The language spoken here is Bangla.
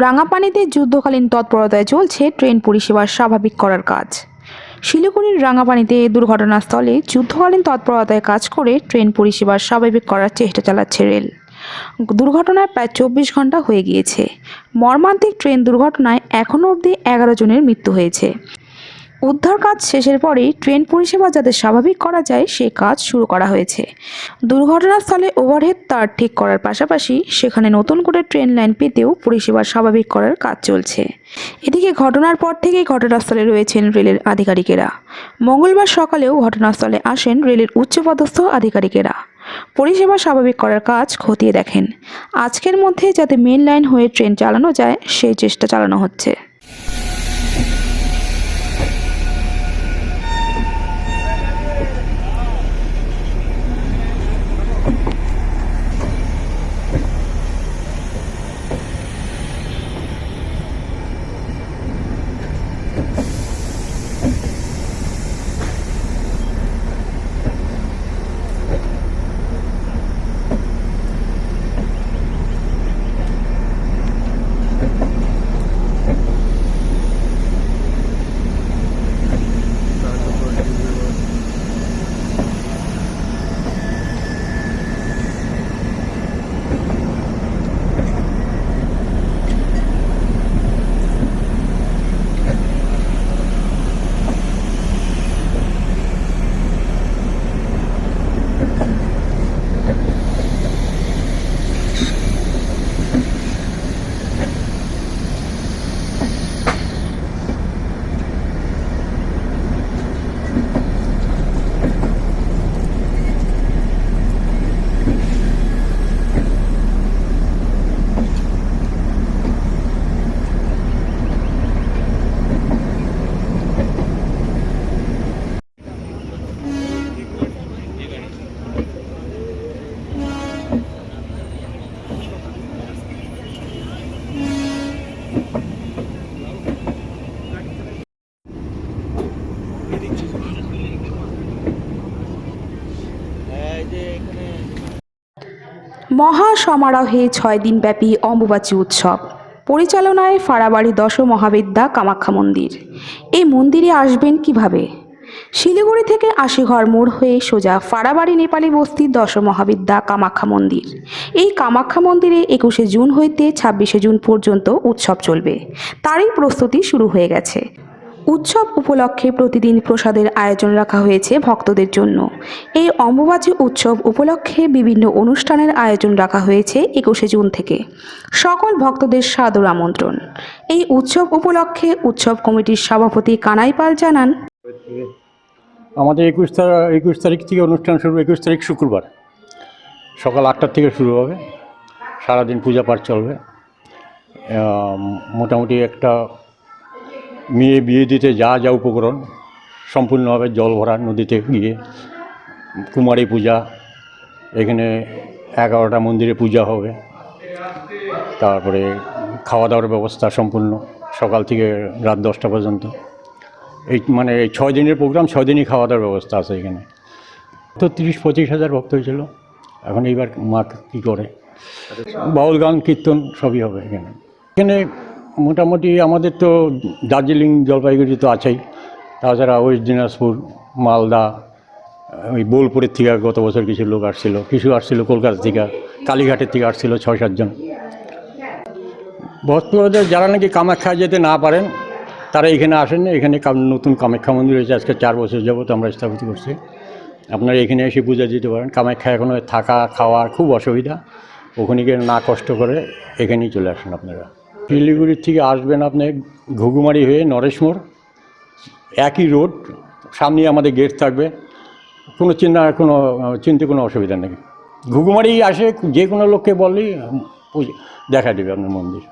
রাঙাপানিতে যুদ্ধকালীন তৎপরতায় চলছে ট্রেন পরিষেবা স্বাভাবিক করার কাজ। শিলিগুড়ির রাঙাপানিতে দুর্ঘটনাস্থলে যুদ্ধকালীন তৎপরতায় কাজ করে ট্রেন পরিষেবা স্বাভাবিক করার চেষ্টা চালাচ্ছে রেল। দুর্ঘটনায় প্রায় চব্বিশ ঘণ্টা হয়ে গিয়েছে। মর্মান্তিক ট্রেন দুর্ঘটনায় এখনও অবধি এগারো জনের মৃত্যু হয়েছে। উদ্ধার কাজ শেষের পরেই ট্রেন পরিষেবা যাতে স্বাভাবিক করা যায় সেই কাজ শুরু করা হয়েছে। দুর্ঘটনাস্থলে ওভারহেড তার ঠিক করার পাশাপাশি সেখানে নতুন করে ট্রেন লাইন পেতেও পরিষেবা স্বাভাবিক করার কাজ চলছে। এদিকে ঘটনার পর থেকেই ঘটনাস্থলে রয়েছেন রেলের আধিকারিকেরা। মঙ্গলবার সকালেও ঘটনাস্থলে আসেন রেলের উচ্চপদস্থ আধিকারিকেরা। পরিষেবা স্বাভাবিক করার কাজ খতিয়ে দেখেন। আজকের মধ্যে যাতে মেন লাইন হয়ে ট্রেন চালানো যায়, সেই চেষ্টা চালানো হচ্ছে। মহা সমারোহে ছয় দিনব্যাপী অম্বুবাচী উৎসব। পরিচালনায় ফাড়াবাড়ি দশ মহাবিদ্যা কামাখ্যা মন্দির। এই মন্দিরে আসবেন কীভাবে? শিলিগুড়ি থেকে আশিঘর মোড় হয়ে সোজা ফাড়াবাড়ি নেপালি বস্তি দশ মহাবিদ্যা কামাখ্যা মন্দির। এই কামাখ্যা মন্দিরে একুশে জুন হইতে ছাব্বিশে জুন পর্যন্ত উৎসব চলবে। তারই প্রস্তুতি শুরু হয়ে গেছে। উৎসব উপলক্ষে প্রতিদিন প্রসাদের আয়োজন রাখা হয়েছে ভক্তদের জন্য। এই অম্বুবাচী উৎসব উপলক্ষে বিভিন্ন অনুষ্ঠানের আয়োজন রাখা হয়েছে একুশে জুন থেকে। সকল ভক্তদের সাদর আমন্ত্রণ। এই উৎসব উপলক্ষে উৎসব কমিটির সভাপতি কানাই পাল জানান, আমাদের একুশ একুশ তারিখ থেকে অনুষ্ঠান শুরু, একুশ তারিখ শুক্রবার। সকাল আটটার থেকে শুরু হবে। সারাদিন পূজা পাঠ চলবে। মোটামুটি একটা মেয়ে বিয়ে দিতে যা যা উপকরণ সম্পূর্ণভাবে জল ভরা নদীতে গিয়ে কুমারী পূজা, এখানে এগারোটা মন্দিরে পূজা হবে, তারপরে খাওয়া দাওয়ার ব্যবস্থা সম্পূর্ণ সকাল থেকে রাত দশটা পর্যন্ত। এই মানে এই ছয় দিনের প্রোগ্রাম ছয় দিনই খাওয়া দাওয়ার ব্যবস্থা আছে এখানে। তো তিরিশ, পঁচিশ হাজার ভক্ত হয়েছিল। এখন এইবার মা কী করে? বাউল গান, কীর্তন সবই হবে এখানে। এখানে মোটামুটি আমাদের তো দার্জিলিং জলপাইগুড়ি তো আছেই। তাছাড়া ওয়েস্ট দিনাজপুর, মালদা, ওই বোলপুরের থেকে গত বছর কিছু লোক আসছিল, কিছু আসছিল কলকাতা থেকে, কালীঘাটের থেকে আসছিল ছয় সাতজন ভক্তদের যারা নাকি কামাখ্যা যেতে না পারেন, তারা এখানে আসেন, এখানে নতুন কামাখ্যা মন্দির হয়েছে আজকে চার বছর যাবত আমরা স্থাপিত করছি। আপনারা এখানে এসে পূজা দিতে পারেন, কামাখ্যা এখনও থাকা খাওয়ার খুব অসুবিধা, ওখানে গিয়ে না কষ্ট করে এখানেই চলে আসেন আপনারা। শিলিগুড়ির থেকে আসবেন আপনি ঘুঘুমারি হয়ে নরেশ মোড়। একই রোড সামনে আমাদের গেট থাকবে। কোনো চিন্তা, কোনো, চিনতে, কোনো অসুবিধা নেই। ঘুঘুমারি আসে, যে কোনো লোককে বললেই দেখা দেবে আপনার মন্দির।